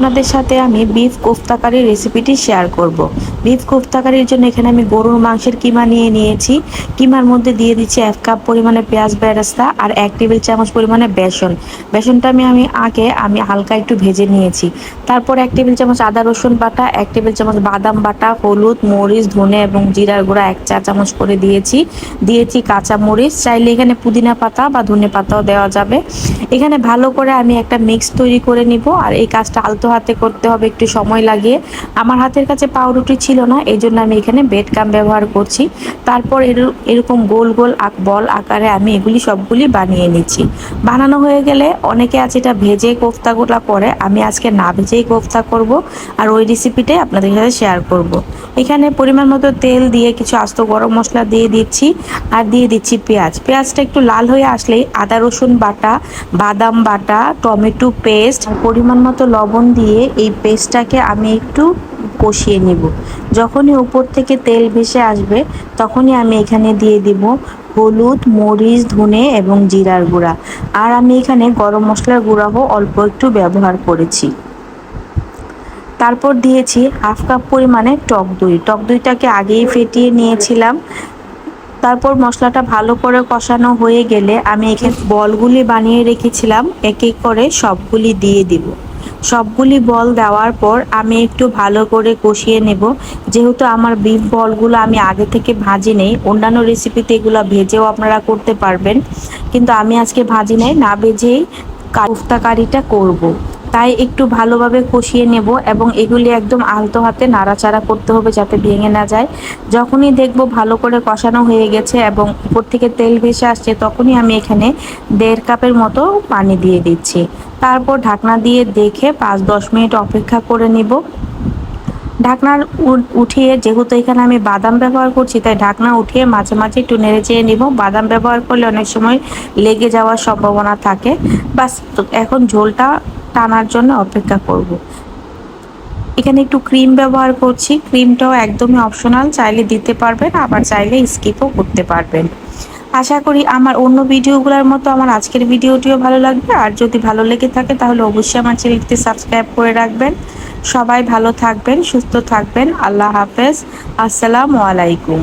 আপনাদের সাথে আমি বিফ কোফতাকারির রেসিপিটি শেয়ার করব। বিফ কোফতাকারির জন্য এখানে আমি গরুর মাংসের কিমা নিয়ে নিয়েছি। কিমার মধ্যে দিয়ে দিচ্ছি এক কাপ পরিমাণে পেঁয়াজ বেরাস্তা আর এক টেবিল চামচ পরিমাণে বেসন। বেসনটা আমি আমি আগে আমি হালকা একটু ভেজে নিয়েছি। তারপর এক টেবিল চামচ আদা, রসুন বাটা, এক টেবিল চামচ বাদাম বাটা, হলুদ, মরিচ, ধনে এবং জিরার গুঁড়া এক চা চামচ করে দিয়েছি। দিয়েছি কাঁচা মরিচ। চাইলে এখানে পুদিনা পাতা বা ধনে পাতাও দেওয়া যাবে। এখানে ভালো করে আমি একটা মিক্স তৈরি করে নিব আর এই কাজটা আলতো হাতে করতে হবে, একটু সময় লাগিয়ে আমার হাতের কাছে পাউরুটি ছিল না এই জন্য আমি এখানে বেড কাম ব্যবহার করছি। তারপর এরকম গোল গোল বল আকারে আমি এগুলি সবগুলি বানিয়ে নিচ্ছি। বানানো হয়ে গেলে অনেকে আছে এটা ভেজে কোফতাগুলা করে, আমি আজকে না ভেজেই কোফতা করব আর ওই রেসিপিটাই আপনাদের সাথে শেয়ার করব। এখানে পরিমাণ মতো তেল দিয়ে কিছু আস্ত গরম মশলা দিয়ে দিচ্ছি আর দিয়ে দিচ্ছি পেঁয়াজ। পেঁয়াজটা একটু লাল হয়ে আসলেই আদা রসুন বাটা, বাদাম বাটা, টমেটো পেস্ট, পরিমাণ মতো লবণ দিয়ে এই পেস্টটাকে আমি একটু কষিয়ে নিব। যখনই উপর থেকে তেল ভেসে আসবে, তখনই আমি এখানে দিয়ে দিব হলুদ, মরিচ, ধনে এবং জিরার গুঁড়া। আর আমি এখানে গরম মশলার গুঁড়াও অল্প একটু ব্যবহার করেছি। তারপর দিয়েছি হাফ কাপ পরিমাণে টক দই। টক দইটাকে আগেই ফেটিয়ে নিয়েছিলাম। তারপর মশলাটা ভালো করে কষানো হয়ে গেলে আমি এখানে বলগুলি বানিয়ে রেখেছিলাম। এক এক করে সবগুলি দিয়ে দিব। সবগুলি বল দেওয়ার পর আমি একটু ভালো করে কষিয়ে নেব যেহেতু আমার বিফ বলগুলো আমি আগে থেকে ভাজি নেই, অন্যান্য রেসিপিতে এগুলো ভেজেও আপনারা করতে পারবেন কিন্তু আমি আজকে ভাজি নেই, না ভেজেই কোফতা কারিটা করব। তাই একটু ভালোভাবে কষিয়ে নেব এবং এগুলি একদম আলতো হাতে নাড়াচাড়া করতে হবে যাতে ভেঙে না যায়। যখনই দেখব ভালো করে কষানো হয়ে গেছে এবং উপর থেকে তেল ভেসে আসছে, তখনই আমি এখানে দেড় কাপের মতো পানি দিয়ে দিচ্ছি। তারপর ঢাকনা দিয়ে দেখে পাঁচ দশ মিনিট অপেক্ষা করে নিব। ঢাকনার উঠিয়ে যেহেতু এখানে আমি বাদাম ব্যবহার করছি, তাই ঢাকনা উঠিয়ে মাঝে মাঝে একটু নেড়ে চেয়ে নিব। বাদাম ব্যবহার করলে অনেক সময় লেগে যাওয়ার সম্ভাবনা থাকে। বাস এখন ঝোলটা টানার জন্য অপেক্ষা করব। এখানে একটু ক্রিম ব্যবহার করছি। ক্রিমটাও একদমই অপশনাল চাইলে দিতে পারবেন, আবার চাইলে স্কিপও করতে পারবেন। আশা করি আমার অন্য ভিডিওগুলোর মতো আমার আজকের ভিডিওটিও ভালো লাগবে। আর যদি ভালো লেগে থাকে, তাহলে অবশ্যই আমার চ্যানেলটি সাবস্ক্রাইব করে রাখবেন। সবাই ভালো থাকবেন, সুস্থ থাকবেন। আল্লাহ হাফেজ। আসসালামু আলাইকুম।